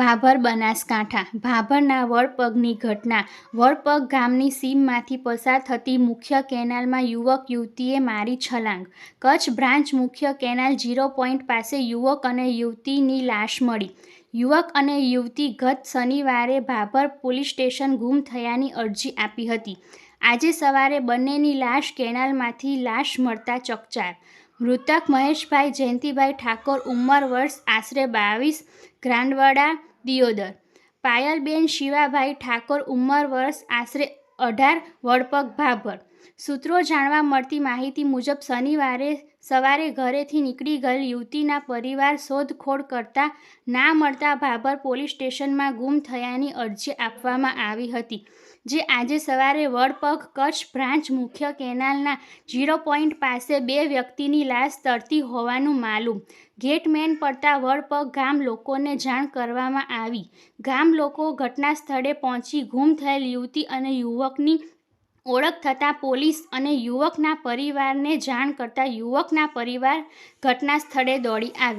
ભાભર બનાસકાંઠા. ભાભરના વડપગની ઘટના. વડપગ ગામની સીમમાંથી પસાર થતી મુખ્ય કેનાલમાં યુવક યુવતીએ મારી છલાંગ. કચ્છ બ્રાન્ચ મુખ્ય કેનાલ ઝીરો પોઈન્ટ પાસે યુવક અને યુવતીની લાશ મળી. યુવક અને યુવતી ગત શનિવારે ભાભર પોલીસ સ્ટેશન ગુમ થયાની અરજી આપી હતી. આજે સવારે બંનેની લાશ કેનાલમાંથી લાશ મળતા ચકચાર. મૃતક મહેશભાઈ જયંતિભાઈ ઠાકોર ઉંમર વર્ષ આશરે બાવીસ. ગ્રાન્ડવાડા દિયોદર. પાયલબેન શિવાભાઈ ઠાકોર ઉંમર વર્ષ આશરે અઢાર, વડપગ ભાભર. સૂત્રો જાણવા મળતી માહિતી મુજબ શનિવારે સવારે ઘરેથી નીકળી ગયેલ યુવતીના પરિવાર શોધખોળ કરતા ના મળતા ભાભર પોલીસ સ્ટેશનમાં ગુમ થયાની અરજી આપવામાં આવી હતી, જે આજે સવારે વડપગ કચ્છ બ્રાન્ચ મુખ્ય કેનાલના ઝીરો પોઈન્ટ પાસે બે વ્યક્તિની લાશ તરતી હોવાનું માલુમ. ગેટમેન પડતા વડપગ ગામ લોકોને જાણ કરવામાં આવી. ગામ લોકો ઘટના સ્થળે પહોંચી ગુમ થયેલ યુવતી અને યુવકની ઓળખ થતાં પોલીસ અને યુવકના પરિવારને જાણ કરતાં યુવકના પરિવાર ઘટના સ્થળે દોડી આવ્યા.